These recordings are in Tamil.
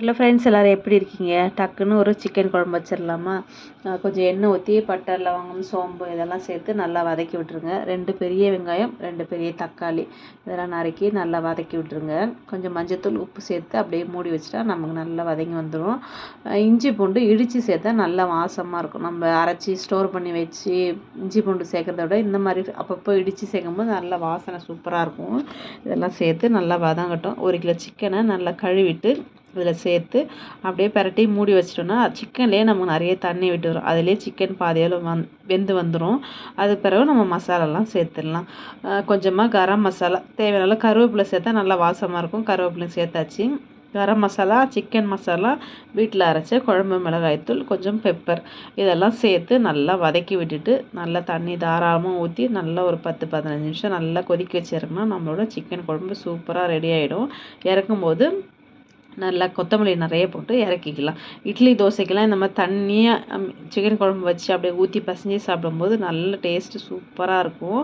ஹலோ ஃப்ரெண்ட்ஸ் எல்லோரும் எப்படி இருக்கீங்க? டக்குன்னு ஒரு சிக்கன் குழம்பு வச்சிடலாமா கொஞ்சம் எண்ணெய் ஊற்றி பட்டை லவங்கம் சோம்பு இதெல்லாம் சேர்த்து நல்லா வதக்கி விட்டுருங்க. ரெண்டு பெரிய வெங்காயம் ரெண்டு பெரிய தக்காளி இதெல்லாம் நறுக்கி நல்லா வதக்கி விட்டுருங்க. கொஞ்சம் மஞ்சத்தூள் உப்பு சேர்த்து அப்படியே மூடி வச்சுட்டா நமக்கு நல்லா வதங்கி வந்துடும் இஞ்சி பூண்டு இடித்து சேர்த்தா நல்லா வாசமாக இருக்கும். நம்ம அரைச்சி ஸ்டோர் பண்ணி வச்சு இஞ்சி பூண்டு சேர்க்குறத விட இந்த மாதிரி அப்பப்போ இடித்து சேர்க்கும்போது நல்லா வாசனை சூப்பராக இருக்கும். இதெல்லாம் சேர்த்து நல்லா வதங்கட்டும். ஒரு கிலோ சிக்கனை நல்லா கழுவிட்டு இதில் சேர்த்து அப்படியே பரட்டி மூடி வச்சிட்டோன்னா சிக்கன்லேயே நமக்கு நிறைய தண்ணி விட்டு வரும். அதிலே சிக்கன் பாதியால் வந் வெந்து வந்துடும் அது பிறகு நம்ம மசாலாலாம் சேர்த்துடலாம். கொஞ்சமாக கரம் மசாலா தேவையான கருவேப்பிலை சேர்த்தா நல்லா வாசமாக இருக்கும். கருவேப்பிலையும் சேர்த்தாச்சு. கரம் மசாலா சிக்கன் மசாலா வீட்டில் அரைச்ச குழம்பு மிளகாய்த்தூள் கொஞ்சம் பெப்பர் இதெல்லாம் சேர்த்து நல்லா வதக்கி விட்டுட்டு நல்லா தண்ணி தாராளமாக ஊற்றி நல்லா ஒரு பத்து பதினஞ்சு நிமிஷம் நல்லா கொதிக்க வச்சிருக்கோம்னா நம்மளோட சிக்கன் குழம்பு சூப்பராக ரெடி ஆகிடும் இறக்கும்போது நல்லா கொத்தமல்லி நிறைய போட்டு இறக்கிக்கலாம். இட்லி தோசைக்கெல்லாம் இந்த மாதிரி தண்ணியாக சிக்கன் குழம்பு வச்சு அப்படியே ஊற்றி பசஞ்சு சாப்பிடும்போது நல்ல டேஸ்ட்டு சூப்பராக இருக்கும்.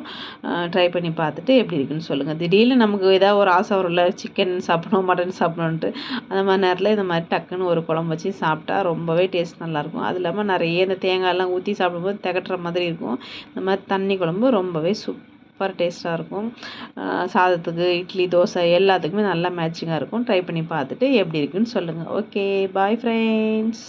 ட்ரை பண்ணி பார்த்துட்டு எப்படி இருக்குன்னு சொல்லுங்கள் திடீர்னு நமக்கு ஏதாவது ஒரு ஆசை வரும்ல சிக்கன் சாப்பிடணும் மட்டன் சாப்பிடணுன்ட்டு அந்த மாதிரி நேரத்தில் இந்த மாதிரி டக்குன்னு ஒரு குழம்பு வச்சு சாப்பிட்டா ரொம்பவே டேஸ்ட் நல்லாயிருக்கும் அது இல்லாமல் நிறைய இந்த தேங்காயெல்லாம் ஊற்றி சாப்பிடும்போது திகட்டுற மாதிரி இருக்கும். இந்த மாதிரி தண்ணி குழம்பு ரொம்பவே சூப் சூப்பர் டேஸ்ட்டாக இருக்கும். சாதத்துக்கு இட்லி தோசை எல்லாத்துக்குமே நல்லா மேட்சிங்காக இருக்கும். ட்ரை பண்ணி பார்த்துட்டு எப்படி இருக்குன்னு சொல்லுங்கள் ஓகே பாய் ஃப்ரெண்ட்ஸ்